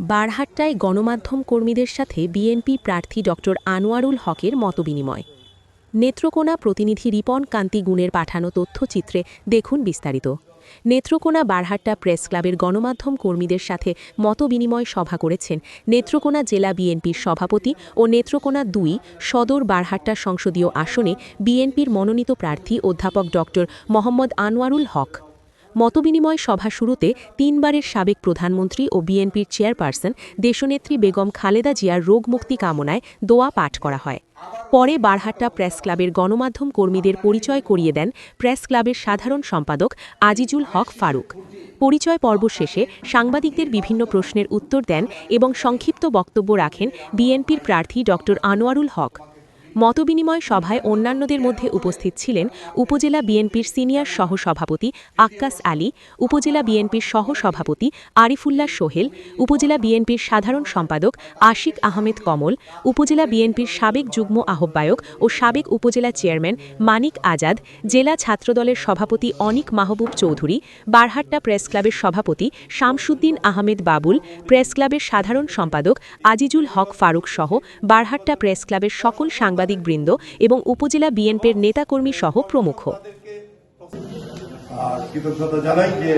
বারহাট্টায় গণমাধ্যম কর্মীদের সাথে বিএনপি প্রার্থী ড. আনোয়ারুল হকের মতবিনিময়। নেত্রকোনা প্রতিনিধি রিপন কান্তি গুণের পাঠানো তথ্যচিত্রে দেখুন বিস্তারিত। নেত্রকোনা বারহাট্টা প্রেস ক্লাবের গণমাধ্যম কর্মীদের সাথে মতবিনিময় সভা করেছেন নেত্রকোনা জেলা বিএনপির সভাপতি ও নেত্রকোনা দুই সদর বারহাট্টা সংসদীয় আসনে বিএনপির মনোনীত প্রার্থী অধ্যাপক ড. মোহাম্মদ আনোয়ারুল হক। মতবিনিময় সভা শুরুতে তিনবারের সাবেক প্রধানমন্ত্রী ও বিএনপির চেয়ারপারসন দেশনেত্রী বেগম খালেদা জিয়ার রোগমুক্তি কামনায় দোয়া পাঠ করা হয়। পরে বারহাট্টা প্রেস ক্লাবের গণমাধ্যম কর্মীদের পরিচয় করিয়ে দেন প্রেস ক্লাবের সাধারণ সম্পাদক আজিজুল হক ফারুক। পরিচয় পর্ব শেষে সাংবাদিকদের বিভিন্ন প্রশ্নের উত্তর দেন এবং সংক্ষিপ্ত বক্তব্য রাখেন বিএনপির প্রার্থী ড আনোয়ারুল হক। মতবিনিময় সভায় অন্যান্যদের মধ্যে উপস্থিত ছিলেন উপজেলা বিএনপির সিনিয়র সহসভাপতি আক্কাস আলী, উপজেলা বিএনপির সহসভাপতি আরিফুল্লাহ সোহেল, উপজেলা বিএনপির সাধারণ সম্পাদক আশিক আহমেদ কমল, উপজেলা বিএনপির সাবেক যুগ্ম আহ্বায়ক ও সাবেক উপজেলা চেয়ারম্যান মানিক আজাদ, জেলা ছাত্রদলের সভাপতি অনিক মাহবুব চৌধুরী, বারহাট্টা প্রেস ক্লাবের সভাপতি শামসুদ্দিন আহমেদ বাবুল, প্রেস ক্লাবের সাধারণ সম্পাদক আজিজুল হক ফারুক সহ বারহাট্টা প্রেস ক্লাবের সকল সাংবাদিকবৃন্দ এবং উপজেলা বিএনপির নেতাকর্মী সহ প্রমুখ কৃতজ্ঞতা জানাই যে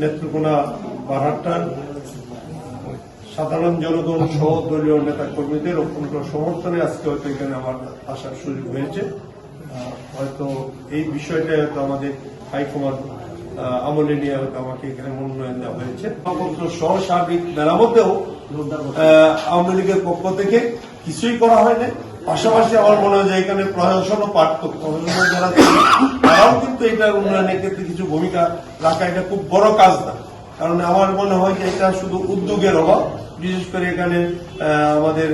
নেত্রকোনা বারহাট্টার সাধারণ জনগণ সহ দলীয় নেতা কর্মীদের অত্যন্ত সমর্থনে আজকে হয়তো এখানে আমার আসার সুযোগ হয়েছে। হয়তো এই বিষয়টা হয়তো আমাদের হাইকমান্ড আহ, আমলে নিয়ে হয়তো আমাকে এখানে মনোনয়ন দেওয়া হয়েছে। পত্র সহ সার্বিক মেরামতেও আওয়ামী লীগের পক্ষ থেকে কিছুই করা হয়নি। পাশাপাশি আমার মনে হয় যে এখানে প্রশাসন ও পার্থক্য যারা তারাও কিন্তু এটার উন্নয়নের ক্ষেত্রে কিছু ভূমিকা রাখা এটা খুব বড় কাজ না। কারণ আমার মনে হয় যে এটা শুধু উদ্যোগের অভাব। বিশেষ করে এখানে আমাদের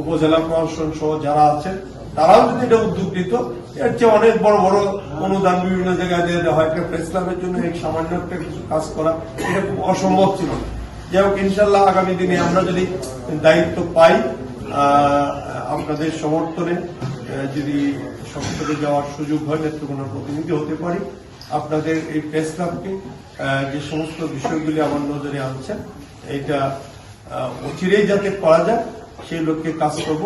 উপজেলা প্রশাসন সহ যারা আছেন, তারাও যদি এটা উদ্যোগ নিত, এর চেয়ে অনেক বড় বড় অনুদান বিভিন্ন জায়গায় দেওয়া হয় একটা প্রেস ক্লাবের জন্য এই সামান্য একটা কিছু কাজ করা, এটা খুব অসম্ভব ছিল যাই হোক, ইনশাল্লাহ আগামী দিনে আমরা যদি দায়িত্ব পাই আপনাদের সমর্থনে যদি সংসদে যাওয়ার সুযোগ হয় নেত্রকোনার প্রতিনিধি হতে পারি। আপনাদের এই প্রেস ক্লাবকে যে সমস্ত বিষয়গুলি আমার নজরে আনছেন, এটা অচিরেই যাতে করা যায়, সেই লক্ষ্যে কাজ করব।